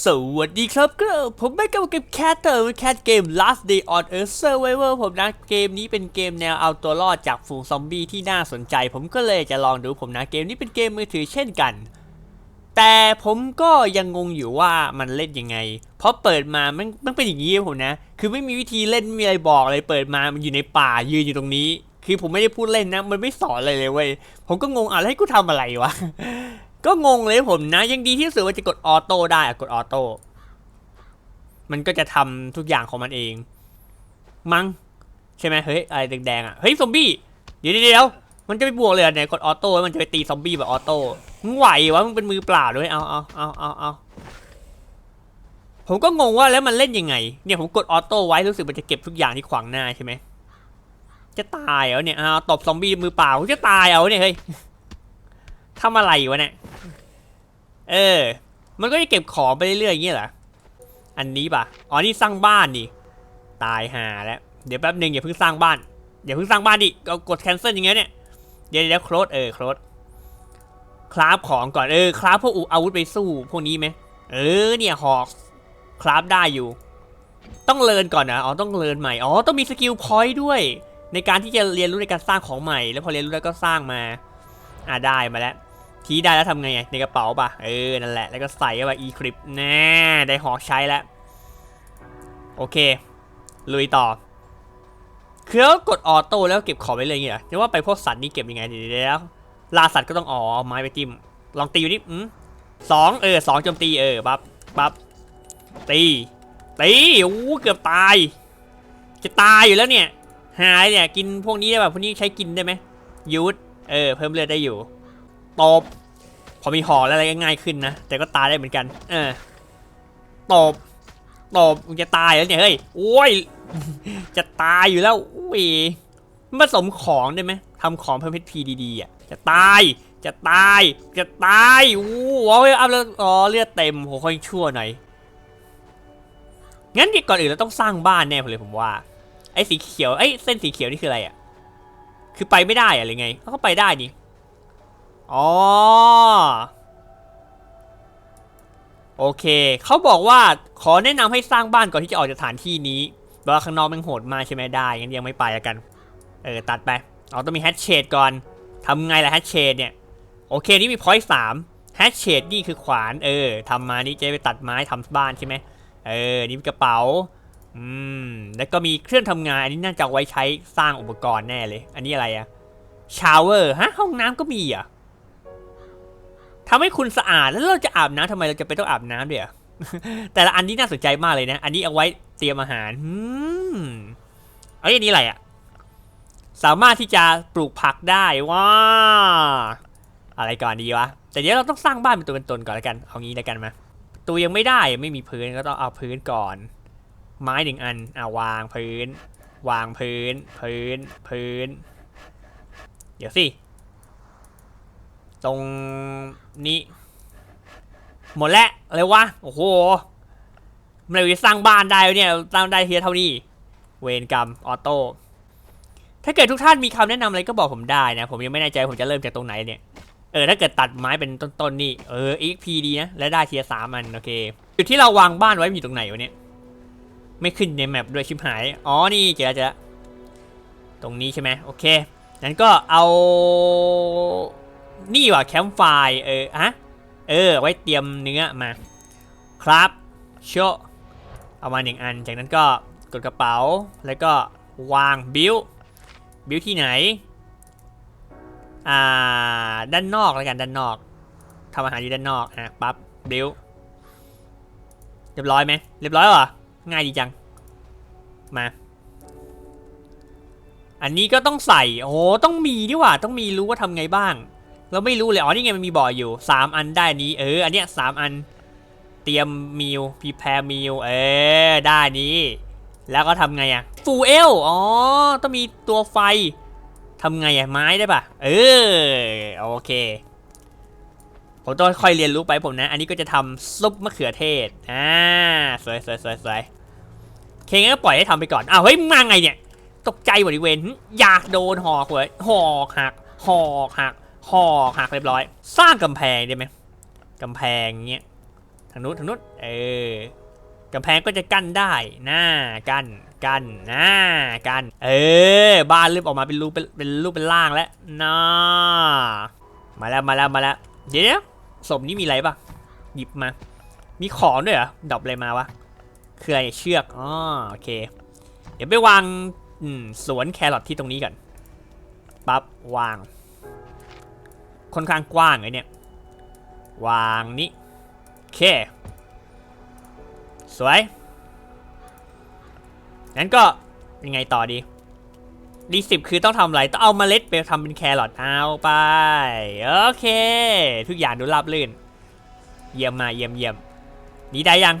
สวัสดีครับก็ผมไม่กับเกมแคทเตอร์แคทเกม Last Day on Earth Survivor ผมนะเกมนี้เป็นเกมแนวเอาตัวรอดจากฝูงซอมบี้ที่น่าสนใจ ผมก็เลยจะลองดูผมนะเกมนี้เป็นเกมมือถือเช่นกัน แต่ผมก็ยังงงอยู่ว่ามันเล่นยังไง เพราะเปิดมามันมันเป็นอย่างนี้ผมนะ คือไม่มีวิธีเล่นไม่มีอะไรบอกเลยเปิดมามันอยู่ในป่ายืนอยู่ตรงนี้ คือผมไม่ได้พูดเล่นนะ มันไม่สอนอะไรเลยเว้ยผมก็งงอะแล้วให้กูทำอะไรวะ ก็งงเลยผมนะยังดีที่สุดว่าจะกดออโต้ได้อะกดออโต้มันก็จะทำทุกอย่างของมันเอง มั้งใช่ไหมเฮ้ยอะไรแดงๆอะเฮ้ยซอมบี้เดี๋ยวเดี๋ยวมันจะไปบวกเลยเหรอไหนกดออโต้มันจะไปตีซอมบี้แบบออโต้มึงไหววะมึงเป็นมือเปล่าด้วยเอาเอาเอาเอาเอาผมก็งงว่าแล้วมันเล่นยังไง เนี่ยผมกดออโต้ไว้รู้สึกมันจะเก็บทุกอย่างที่ขวางหน้าใช่ไหมจะตายเหรอเนี่ยเอาตบซอมบี้มือเปล่าจะตายเอาเนี่ยเฮ้ยทำอะไรวะเนี่ย เออ มันก็จะเก็บของไปเรื่อยๆอย่างเงี้ยเหรอ อันนี้ปะอ๋อ นี่สร้างบ้านดิตายหาแล้ว เดี๋ยวแป๊บหนึ่งอย่าเพิ่งสร้างบ้าน อย่าเพิ่งสร้างบ้านดิเอากด cancel อย่างเงี้ยเนี่ย เดี๋ยวเดี๋ยวโคลดเออโคลดคราฟของก่อน เออ คราฟพวกอุอาวุธไปสู้พวกนี้ไหม เออ เนี่ยหอกคราฟได้อยู่ ต้องเรียนก่อนนะ อ๋อ ต้องเรียนใหม่ อ๋อ ต้องมีสกิลพอยต์ด้วย ในการที่จะเรียนรู้ในการสร้างของใหม่ แล้วพอเรียนรู้แล้วก็สร้างมา อ่าได้มาแล้ว ทีได้แล้วทำไงในกระเป๋าป่ะ เออ นั่นแหละ แล้วก็ใส่เข้าไป e คลิปแน่ได้หอกใช้แล้ว โอเค ลุยต่อ คือแล้วกดออโต้แล้วเก็บของไปเลยอย่างเงี้ยเหรอจะว่าไปพวกสัตว์นี่เก็บยังไงดี๋ยวล่าสัตว์ก็ต้องอ๋อเอาไม้ไปจิ้ม ลองตีอยู่นี่อืมสองเออสองโจมตีเออปั๊บปั๊บตี ตีโอ้เกือบตาย จะตายอยู่แล้วเนี่ย หายเนี่ย กินพวกนี้ได้ป่ะพวกนี้ใช้กินได้ไหมยูดเออ เพิ่มเลือดได้อยู่ ตบ พอมีหอแล้วอะไรก็ง่ายขึ้นนะ แต่ก็ตายได้เหมือนกัน เออตบตบมึงจะตายแล้วเนี่ยเฮ้ยโอ้ย จะตายอยู่แล้วอุ้ยผสมของได้ไหมทำของเพิ่มเพชรพีดีๆอะจะตายจะตายจะตายอู้ว้าวอัพแล้วอ๋อเลือดเต็มโหค่อยชั่วหน่อยงั้นก่อนอื่นเราต้องสร้างบ้านแน่เลยผมว่า ไอ้สีเขียวไอ้เส้นสีเขียวนี่คืออะไรอะ คือไปไม่ได้อะหรือไงเขาก็ไปได้นี่ อ๋อ โอเค เขาบอกว่าขอแนะนำให้สร้างบ้านก่อนที่จะออกจากสถานที่นี้แปลว่าข้างนอกมันโหดมากใช่ไหมได้งั้นยังไม่ไปล้วกัน เออ ตัดไปเอาต้องมีแฮชเชดก่อนทำไงล่ะแฮชเชดเนี่ย โอเค นี่มีพอยต์สามแฮชเชดนี่คือขวาน เออทำมานี่จะไปตัดไม้ทำบ้านใช่ไหมเออ นี่กระเป๋า อืม แล้วก็มีเครื่องทำงาน อันนี้น่าจะไว้ใช้สร้างอุปกรณ์แน่เลย อันนี้อะไรอะชาวเวอร์ ฮะ ห้องน้ำก็มีอะ ทำให้คุณสะอาดแล้วเราจะอาบน้ำทำไมเราจะไปต้องอาบน้ำเดี๋ยวแต่ละอันนี้น่าสนใจมากเลยนะ อันนี้เอาไว้เตรียมอาหารอืมเอาอันนี้อะไรอะสามารถที่จะปลูกผักได้ว้าอะไรก่อนดีวะ แต่เดี๋ยวเราต้องสร้างบ้านเป็นตัวเป็นตนก่อนแล้วกัน เอางี้แล้วกันมาตัวยังไม่ได้ไม่มีพื้นก็ต้องเอาพื้นก่อน ไม้หนึ่งอันเอาวางพื้น วางพื้น พื้น พื้น เดี๋ยวสิ ตรงนี้ หมดแล้วอะไรวะ โอ้โหไมันเลยสร้างบ้านได้เนี่ยสร้างได้เทียเท่านี้ เวนกรรมออโต้ถ้าเกิดทุกท่านมีคำแนะนำอะไรก็บอกผมได้นะ ผมยังไม่แน่ใจผมจะเริ่มจากตรงไหนเนี่ย เออถ้าเกิดตัดไม้เป็นต้นๆนี่ เออ XP ดีนะ และได้เทียสามอัน โอเค จุดที่เราวางบ้านไว้อยู่ตรงไหนวะเนี่ย ไม่ขึ้นในแมปด้วยชิบหาย อ๋อ นี่เจอแล้วเจอแล้วตรงนี้ใช่ไหมโอเค งั้นก็เอา นี่ว่ะแคมป์ไฟเออฮะเออ ไว้เตรียมเนื้อมา ครับโชเอามาหนึ่งอัน จากนั้นก็กดกระเป๋า แล้วก็วางบิวบิวที่ไหน อ่า ด้านนอกแล้วกันด้านนอกทำอาหารอยู่ด้านนอกอะปั๊บบิวเรียบร้อยไหมเรียบร้อยเหรอ ง่ายดีจัง มา อันนี้ก็ต้องใส่ โอ้ต้องมีดีว่า ต้องมีรู้ว่าทำไงบ้าง เราไม่รู้เลยอ๋อนี่ไงมันมีบ่ออยู่ 3 อันได้นี้ เออ อันเนี้ยสามอัน เตรียมมิลพีแพร์มิลเออ ได้นี้ แล้วก็ทำไงอะฟูเอลอ๋อ ต้องมีตัวไฟทำไงอะไม้ได้ปะเออ โอเค ผมต้องค่อยเรียนรู้ไปผมนะ อันนี้ก็จะทำซุปมะเขือเทศ อ่า สวยสวยสวยสวยเคงก็ปล่อยให้ทำไปก่อน อ้าว เฮ้ย มาไงเนี่ย ตกใจบริเวณอยากโดนหอกเลยหอกหักหอกหัก หอกหักเรียบร้อย สร้างกำแพงได้ไหมกำแพงเงี้ยทางนู้นทางนู้นเออกำแพงก็จะกั้นได้หน้ากั้นกั้นหน้ากั้นเออ บ้านเริ่มออกมาเป็นรูปเป็นเป็นรูปเป็นร่างแล้วน่ามาแล้วมาแล้วมาแล้วเดี๋ยวศพนี้มีอะไรปะหยิบมา มีของด้วยเหรอดรอปอะไรมาวะคืออะไรเชือกอ๋อโอเค เดี๋ยวไปวางสวนแครอทที่ตรงนี้ก่อนปั๊บวาง ค่อนข้างกว้างเลยเนี่ยวางนี้เค สวยงั้นก็ยังไงต่อดีดีสิบคือต้องทำอะไรต้องเอาเมล็ดไปทำเป็นแครอทเอาไป โอเค ทุกอย่างดูราบรื่น เยี่ยมมาเยี่ยมเยี่ยมนี่ได้ยัง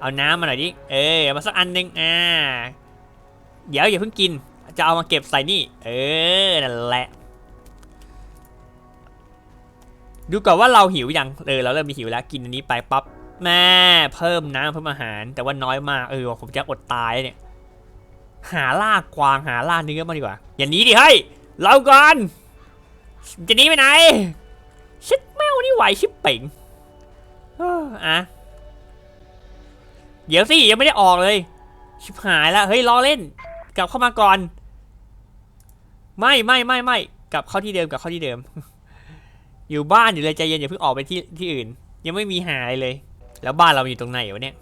เอาน้ำมาหน่อยดิ เออเอามาสักอันหนึ่งอ่า เดี๋ยวอย่าเพิ่งกิน จะเอามาเก็บใส่นี่ เออ นั่นแหละ ดูก่อนว่าเราหิวยังเออเราเริ่มมีหิวแล้วกินอันนี้ไปปั๊บแม่เพิ่มน้ำเพิ่มอาหาร แต่ว่าน้อยมากเออผมจะอดตายเนี่ย หาล่ากวางหาล่าเนื้อมาดีกว่า อย่าหนีดิเฮ้ยเราก่อนจะหนีไปไหนชิดแมวนี่ไหวชิบเป่งอออะเดี๋ยวสิยังไม่ได้ออกเลย ชิบหายแล้วเฮ้ยล้อเล่น กลับเข้ามาก่อน ไม่ไม่ไม่ไม่กลับเข้าที่เดิมกลับเข้าที่เดิม อยู่บ้านอยู่เลยใจเย็นอย่าเพิ่งออกไปที่ที่อื่น ยังไม่มีหาอะไรเลย แล้วบ้านเราอยู่ตรงไหนวะเนี่ย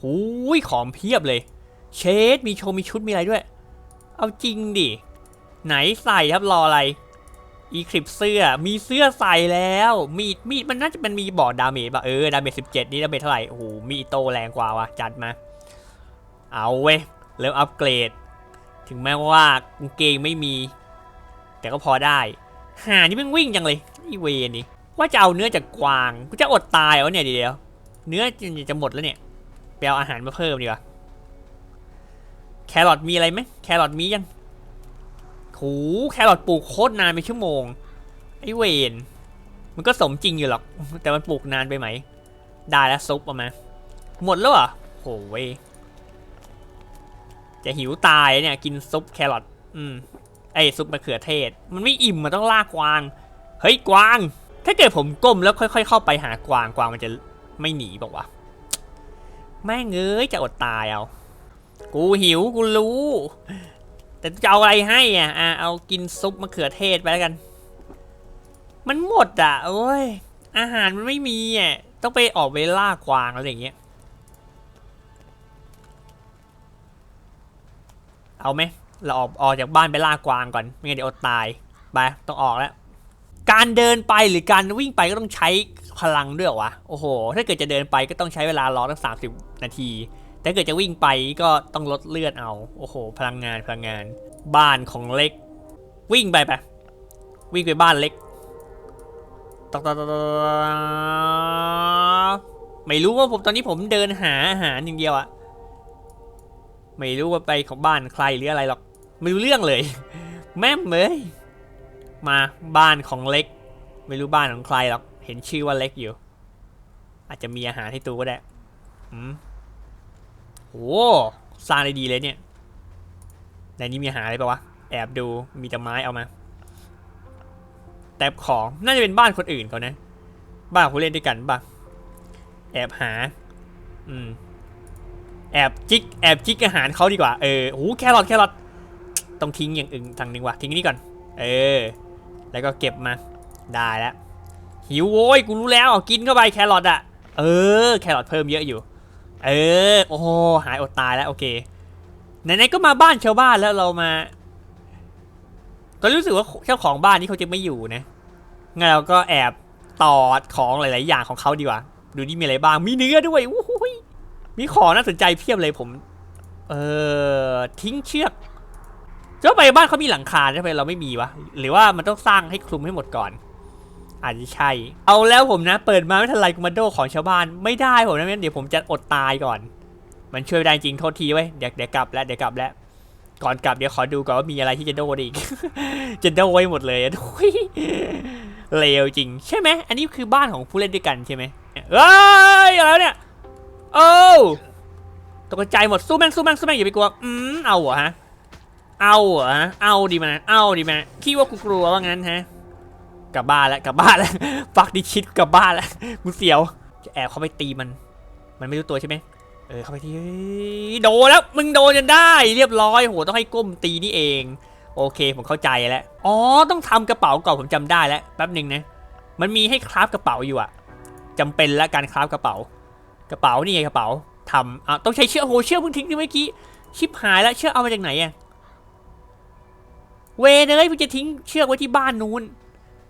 หูยของเพียบเลย เชดมีโชว์มีชุดมีอะไรด้วย เอาจริงดิ ไหนใส่ครับรออะไร อีคลิปเสื้อมีเสื้อใส่แล้ว มีดมีดมันน่าจะเป็นมีบอดดาเมจป่ะเออดาเมจสิบเจ็ดนี่ดาเมจเท่าไหร่โอ้โหมีโตแรงกว่าวะจัดมา เอาเว้ยเริ่มอัปเกรด ถึงแม้ว่ากางเกงไม่มี แต่ก็พอได้ หานี่มันวิ่งจังเลยไอเวนี่ว่าจะเอาเนื้อจากกวางกูจะอดตายเหรอเนี่ยเดี๋ยวเนื้อจะจะหมดแล้วเนี่ยไปเอาอาหารมาเพิ่มดีกว่าแครอทมีอะไรไหมแครอทมียังโหแครอทปลูกโคตรนานเป็นชั่วโมงไอเวนมันก็สมจริงอยู่หรอก แต่มันปลูกนานไปไหม ได้แล้วซุปออกมา หมดแล้วเหรอโหเว้ยจะหิวตายเนี่ย กินซุปแครอทอืม ไอ้ซุปมะเขือเทศ มันไม่อิ่มมันต้องลากกวาง เฮ้ยกวาง ถ้าเกิดผมก้มแล้วค่อย ๆ เข้าไปหากวางกวางมันจะไม่หนีบอกว่าแม่งเอ้ยจะอดตายเอา กูหิวกูรู้ แต่จะเอาอะไรให้อะ อะเอากินซุปมะเขือเทศไปแล้วกัน มันหมดอะโอ้ยอาหารมันไม่มีอะต้องไปออกไปล่ากวางอะไรอย่างเงี้ย เอาไหม เราออกออกจากบ้านไปล่ากวางก่อน ไม่งั้นเดี๋ยวอดตาย ไป ต้องออกแล้ว การเดินไปหรือการวิ่งไปก็ต้องใช้พลังด้วยวะ โอ้โห ถ้าเกิดจะเดินไปก็ต้องใช้เวลารอตั้งสามสิบนาที แต่ถ้าเกิดจะวิ่งไปก็ต้องลดเลือดเอา โอ้โห พลังงานพลังงาน บ้านของเล็ก วิ่งไปไป วิ่งไปบ้านเล็กตอกตอกตอกตอกไม่รู้ว่าผมตอนนี้ผมเดินหาอาหารอย่างเดียวอะไม่รู้ว่าไปของบ้านใครหรืออะไรหรอก ไม่รู้เรื่องเลย แม่มเลยมาบ้านของเล็ก ไม่รู้บ้านของใครหรอกเห็นชื่อว่าเล็กอยู่ อาจจะมีอาหารให้ตูก็ได้อืมโอ้สร้างได้ดีเลยเนี่ยในนี้มีอาหารอะไรปะวะแอบดูมีแต่ไม้เอามาแต่ของน่าจะเป็นบ้านคนอื่นเขานะ บ้านผู้เล่นด้วยกันปะแอบหา อืมแอบจิกแอบจิกอาหารเขาดีกว่า เออโอ้โหแครอทแครอท ต้องทิ้งอย่างอื่นทางหนึ่งว่ะทิ้งนนี้ก่อน เออ แล้วก็เก็บมา ได้แล้ว หิวโว้ย กูรู้แล้วเอากินเข้าไปแครอทอะ เออ แครอทเพิ่มเยอะอยู่ เออ โอ้หายอดตายแล้วโอเค ไหนๆก็มาบ้านชาวบ้านแล้วเรามาตอนรู้สึกว่าเจ้าของบ้านนี่เขาจะไม่อยู่นะ งั้นเราก็แอบต่อของหลาย ๆ อย่างของเขาดีกว่า ดูนี่มีอะไรบ้าง มีเนื้อด้วยอู้หูยมีของน่าสนใจเพียบเลยผม เออทิ้งเชือก จ้าไปบ้านเขามีหลังคาทำไมเราไม่มีวะหรือว่ามันต้องสร้างให้คลุมให้หมดก่อนอาจจะใช่ เอาแล้วผมนะ เปิดมาไม่ทันไรกูมาโดของชาวบ้านไม่ได้ผมนะงั้นเดี๋ยวผมจะอดตายก่อน มันช่วยได้จริงโทษทีเว้เดี๋ยวเดี๋ยวกลับแล้วเดี๋ยวกลับแล้วก่อนกลับเดี๋ยวขอดูก่อนว่ามีอะไรที่จะโดนอีก จะโดนไว้หมดเลยอะทุยเลวจริง ใช่ไหมอันนี้คือบ้านของผู้เล่นด้วยกันใช่ไหมเอ้ยอะไรวเนี่ยโอ้ตกใจหมดสู้แม่งสู้แม่งสู้แม่งอย่าไปกลัวอืมเอาเหรอฮะ เอาเหรอะเอาดีมาเอาดีมาคิดว่ากูกลัวว่างั้นฮะ กลับบ้านแล้วกลับบ้านแล้วฟักดิชิดกลับบ้านแล้วกูเสียว จะแอบเข้าไปตีมัน มันไม่รู้ตัวใช่ไหมเออเข้าไปทีโดนแล้วมึงโดนจนได้เรียบร้อยโหต้องให้ก้มตีนี่เอง โอเคผมเข้าใจแล้วอ๋อต้องทำกระเป๋าก่อนผมจำได้แล้วแป๊บหนึ่งนะมันมีให้คราฟกระเป๋าอยู่อะจำเป็นและการคราฟกระเป๋า กระเป๋านี่ไงกระเป๋าทำอะต้องใช้เชือกโหเชือกเพิ่งทิ้งไปเมื่อกี้ชิบหายแล้วเชือกเอามาจากไหนอะ เวเนยเพิ่งจะทิ้งเชือกไว้ที่บ้านนู้น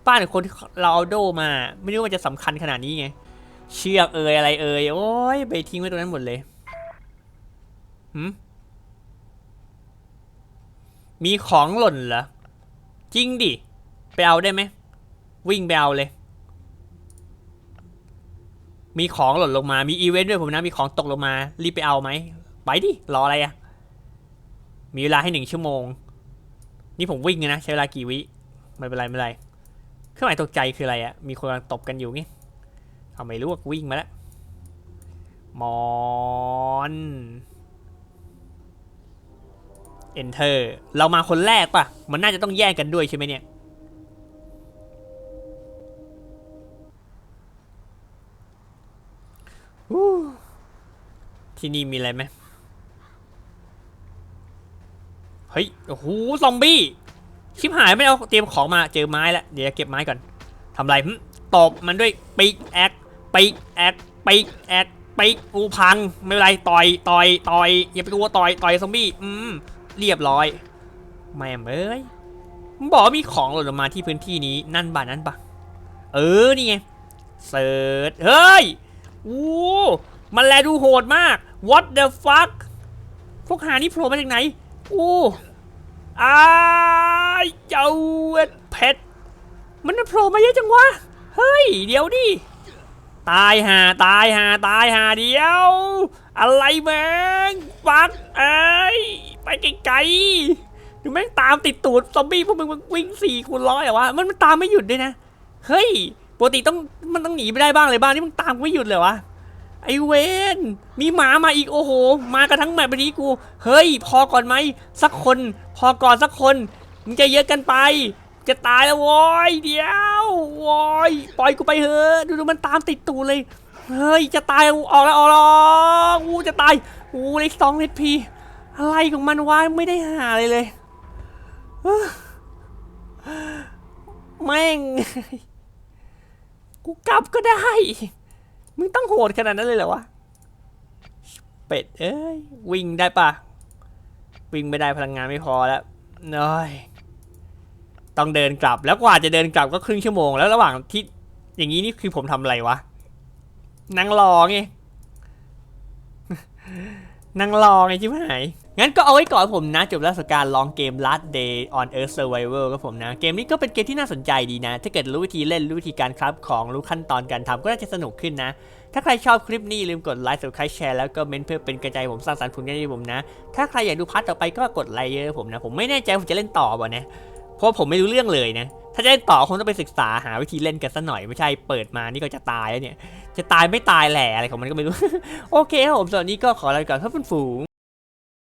บ้านของคนที่เราเอาโดมา ไม่รู้ว่ามันจะสำคัญขนาดนี้ไง เชือกเอ่ยอะไรเอ่ยโอ้ยไปทิ้งไว้ตรงนั้นหมดเลยหืมมีของหล่นเหรอ จริงดิ ไปเอาได้ไหม วิ่งไปเอาเลย มีของหล่นลงมา มีอีเวนต์ด้วยผมนะ มีของตกลงมา รีบไปเอาไหม ไปดิ รออะไรอะ มีเวลาให้หนึ่งชั่วโมง นี่ผมวิ่งนะใช้เวลากี่วิไม่เป็นไรไม่เป็นไรเครื่องหมายตกใจคืออะไรอะมีคนกำลังตบกันอยู่งี้เอาไม่รู้ว่าวิ่งมาแล้วมอน enter เรามาคนแรกปะมันน่าจะต้องแยกกันด้วยใช่ไหมเนี่ย ที่นี่มีอะไรไหม เฮ้ย โอ้โห ซอมบี้ ชิบหายไม่เอาเตรียมของมา เจอไม้แล้ว เดี๋ยวเก็บไม้ก่อนทำไรตบมันด้วยปีกแอคปีกแอคปีกแอคปีกอูพัง ไม่เป็นไร ต่อย ต่อย ต่อย อย่าไปกลัวต่อย ต่อยซอมบี้ อืม เรียบร้อย แม่เอ้ยบอกมีของหล่นลงมาที่พื้นที่นี้ นั่นบ่านั่นปะเออ นี่ไง เสิร์ช เฮ้ย อู้มันแลดูโหดมาก what the fuck พวกหานี่โผล่มาจากไหน อู้อ้ายเจ้าเพชรมันโผล่มาเยอะจังวะ เฮ้ย เดี๋ยวดิตายหาตายหาตายหาเดียว อะไรแม่งฟักเอ้ยไปไกลๆดูแม่งตามติดตูดซอมบี้พวกมึงมันวิ่งสี่คูณร้อยเหรอวะมันมันตามไม่หยุดด้วยนะ เฮ้ยปกติต้องมันต้องหนีไปได้บ้างเลยบ้างนี่มึงตามไม่หยุดเลยวะ ไอเวนมีหมามาอีกโอ้โห มากันทั้งแมปนี้กู เฮ้ย พอก่อนไหมสักคน พอก่อนสักคนมึงจะเยอะกันไป จะตายแล้วโว้ยเดี๋ยวโว้ยปล่อยกูไปเถอะดูดูมันตามติดตูเลย เฮ้ยจะตายออกแล้วออกแล้วกูจะตายกูเลยสองเลดพีอะไรของมันวะไม่ได้หาเลยเลยแม่งกูกลับก็ได้ มึงต้องโหดขนาดนั้นเลยเหรอวะ เป็ด เอ้ย วิ่งได้ปะวิ่งไม่ได้พลังงานไม่พอแล้วน้อยต้องเดินกลับแล้วกว่าจะเดินกลับก็ครึ่งชั่วโมง แล้วระหว่างที่อย่างนี้นี่คือผมทำอะไรวะนั่งรอไง นั่งรอไงชิบหาย งั้นก็เอาไว้ก่อนผมนะจบแล้วสการลองเกม Last Day on Earth Survival ก็ผมนะ เกมนี้ก็เป็นเกมที่น่าสนใจดีนะ ถ้าเกิดรู้วิธีเล่นรู้วิธีการคราฟของรู้ขั้นตอนการทำก็น่าจะสนุกขึ้นนะ ถ้าใครชอบคลิปนี้ลืมกดไลค์ subscribe แชร์แล้วก็เมนต์เพื่อเป็นกระจายผมสร้างสรรค์ผลงานให้ผมนะ ถ้าใครอยากดูพาร์ทต่อไปก็กดไลค์เยอะผมนะ ผมไม่แน่ใจผมจะเล่นต่อบ่นะ เพราะผมไม่รู้เรื่องเลยนะ ถ้าจะเล่นต่อคงต้องไปศึกษาหาวิธีเล่นกันซะหน่อยไม่ใช่เปิดมานี่ก็จะตายแล้วเนี่ย จะตายไม่ตายแหล่อะไรของมันก็ไม่รู้ โอเคครับผมส่วนนี้ก็ขอลาไปก่อนครับเพื่อนฝูง